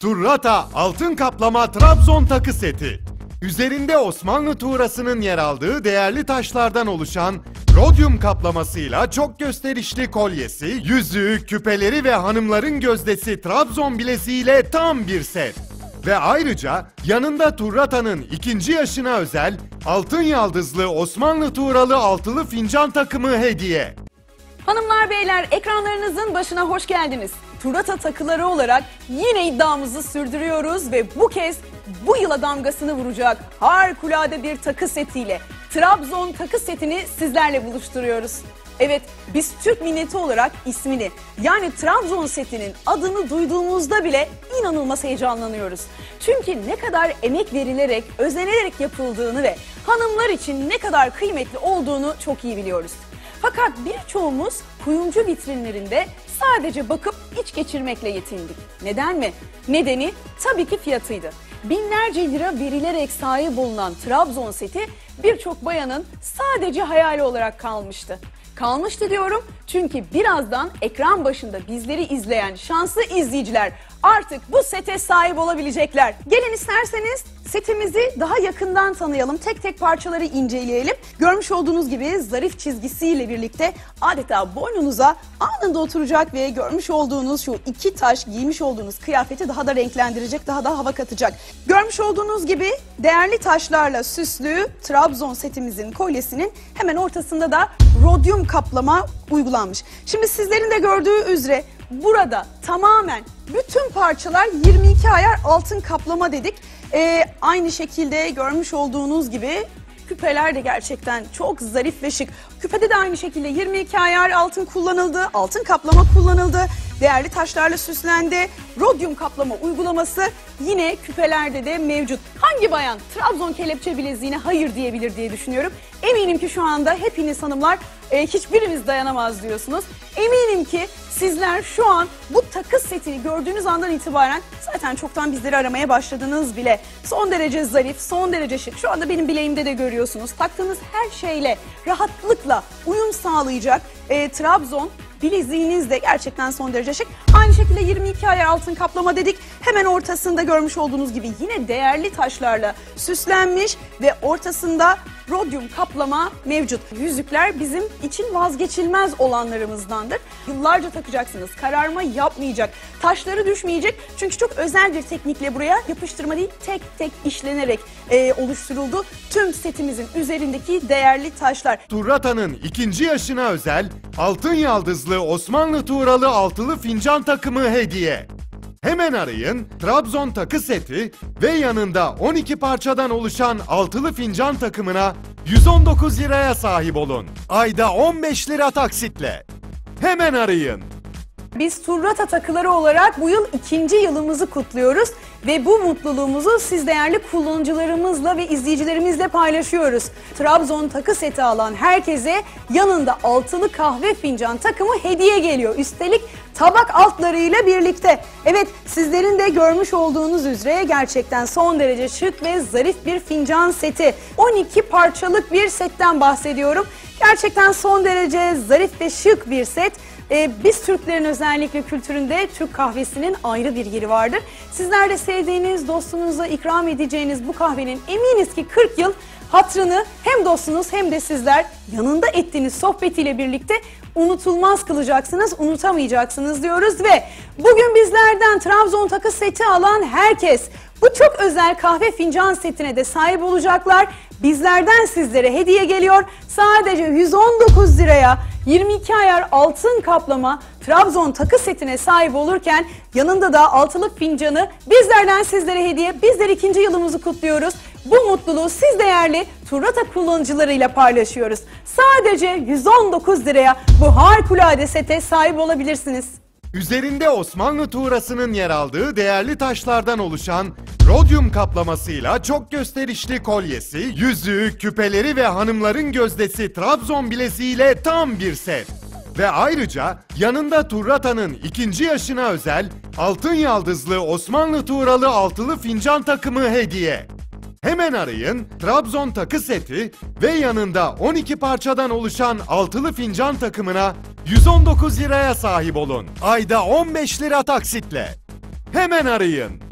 Turrata altın kaplama Trabzon takı seti. Üzerinde Osmanlı tuğrasının yer aldığı değerli taşlardan oluşan rodyum kaplamasıyla çok gösterişli kolyesi, yüzüğü, küpeleri ve hanımların gözdesi Trabzon bileziğiyle tam bir set. Ve ayrıca yanında Turrata'nın ikinci yaşına özel altın yaldızlı Osmanlı tuğralı altılı fincan takımı hediye. Hanımlar beyler ekranlarınızın başına hoş geldiniz. Turata takıları olarak yine iddiamızı sürdürüyoruz ve bu kez bu yıla damgasını vuracak harikulade bir takı setiyle Trabzon takı setini sizlerle buluşturuyoruz. Evet biz Türk milleti olarak ismini yani Trabzon setinin adını duyduğumuzda bile inanılmaz heyecanlanıyoruz. Çünkü ne kadar emek verilerek, özenerek yapıldığını ve hanımlar için ne kadar kıymetli olduğunu çok iyi biliyoruz. Fakat birçoğumuz kuyumcu vitrinlerinde sadece bakıp iç geçirmekle yetindik. Neden mi? Nedeni tabii ki fiyatıydı. Binlerce lira verilerek sahip olunan Trabzon seti birçok bayanın sadece hayali olarak kalmıştı. Kalmıştı diyorum çünkü birazdan ekran başında bizleri izleyen şanslı izleyiciler artık bu sete sahip olabilecekler. Gelin isterseniz setimizi daha yakından tanıyalım. Tek tek parçaları inceleyelim. Görmüş olduğunuz gibi zarif çizgisiyle birlikte adeta boynunuza anında oturacak ve görmüş olduğunuz şu iki taş giymiş olduğunuz kıyafeti daha da renklendirecek, daha da hava katacak. Görmüş olduğunuz gibi değerli taşlarla süslü Trabzon setimizin kolyesinin hemen ortasında da rodyum kaplama uygulanmış. Şimdi sizlerin de gördüğü üzere burada tamamen bütün parçalar 22 ayar altın kaplama dedik. Ee, aynı şekilde görmüş olduğunuz gibi küpeler de gerçekten çok zarif ve şık. Küpede de aynı şekilde 22 ayar altın kullanıldı, altın kaplama kullanıldı, değerli taşlarla süslendi. Rodyum kaplama uygulaması yine küpelerde de mevcut. Hangi bayan Trabzon kelepçe bileziğine hayır diyebilir diye düşünüyorum. Eminim ki şu anda hepiniz hanımlar e, hiçbirimiz dayanamaz diyorsunuz. Eminim ki sizler şu an bu takı setini gördüğünüz andan itibaren zaten çoktan bizleri aramaya başladınız bile. Son derece zarif, son derece şık. Şu anda benim bileğimde de görüyorsunuz. Taktığınız her şeyle rahatlıkla uyum sağlayacak e, Trabzon bileziğiniz de gerçekten son derece şık. Aynı şekilde 22 ayar altın kaplama dedik. Hemen ortasında görmüş olduğunuz gibi yine değerli taşlarla süslenmiş ve ortasında rodyum kaplama mevcut. Yüzükler bizim için vazgeçilmez olanlarımızdandır. Yıllarca takacaksınız. Kararma yapmayacak. Taşları düşmeyecek. Çünkü çok özel bir teknikle buraya yapıştırma değil tek tek işlenerek e, oluşturuldu. Tüm setimizin üzerindeki değerli taşlar. Turrata'nın ikinci yaşına özel altın yaldızlı Osmanlı tuğralı altılı fincan takımı hediye. Hemen arayın Trabzon takı seti ve yanında 12 parçadan oluşan altılı fincan takımına 119 liraya sahip olun. Ayda 15 lira taksitle. Hemen arayın. Biz Turrata takıları olarak bu yıl ikinci yılımızı kutluyoruz ve bu mutluluğumuzu siz değerli kullanıcılarımızla ve izleyicilerimizle paylaşıyoruz. Trabzon takı seti alan herkese yanında altılı kahve fincan takımı hediye geliyor. Üstelik tabak altlarıyla birlikte. Evet sizlerin de görmüş olduğunuz üzere gerçekten son derece şık ve zarif bir fincan seti. 12 parçalık bir setten bahsediyorum. Gerçekten son derece zarif ve şık bir set. Ee, biz Türklerin özellikle kültüründe Türk kahvesinin ayrı bir yeri vardır. Sizler de sevdiğiniz, dostunuza ikram edeceğiniz bu kahvenin eminiz ki 40 yıl hatrını hem dostunuz hem de sizler yanında ettiğiniz sohbetiyle birlikte unutulmaz kılacaksınız, unutamayacaksınız diyoruz ve bugün bizlerden Trabzon takı seti alan herkes bu çok özel kahve fincan setine de sahip olacaklar. Bizlerden sizlere hediye geliyor. Sadece 119 liraya 22 ayar altın kaplama Trabzon takı setine sahip olurken yanında da altılı fincanı bizlerden sizlere hediye. Bizler ikinci yılımızı kutluyoruz. Bu mutluluğu siz değerli Turrata kullanıcılarıyla paylaşıyoruz. Sadece 119 liraya bu harikulade sete sahip olabilirsiniz. Üzerinde Osmanlı tuğrasının yer aldığı değerli taşlardan oluşan rodyum kaplamasıyla çok gösterişli kolyesi, yüzüğü, küpeleri ve hanımların gözdesi Trabzon bileziğiyle tam bir set. Ve ayrıca yanında Turrata'nın ikinci yaşına özel altın yaldızlı Osmanlı tuğralı altılı fincan takımı hediye. Hemen arayın Trabzon takı seti ve yanında 12 parçadan oluşan altılı fincan takımına 119 liraya sahip olun. Ayda 15 lira taksitle. Hemen arayın.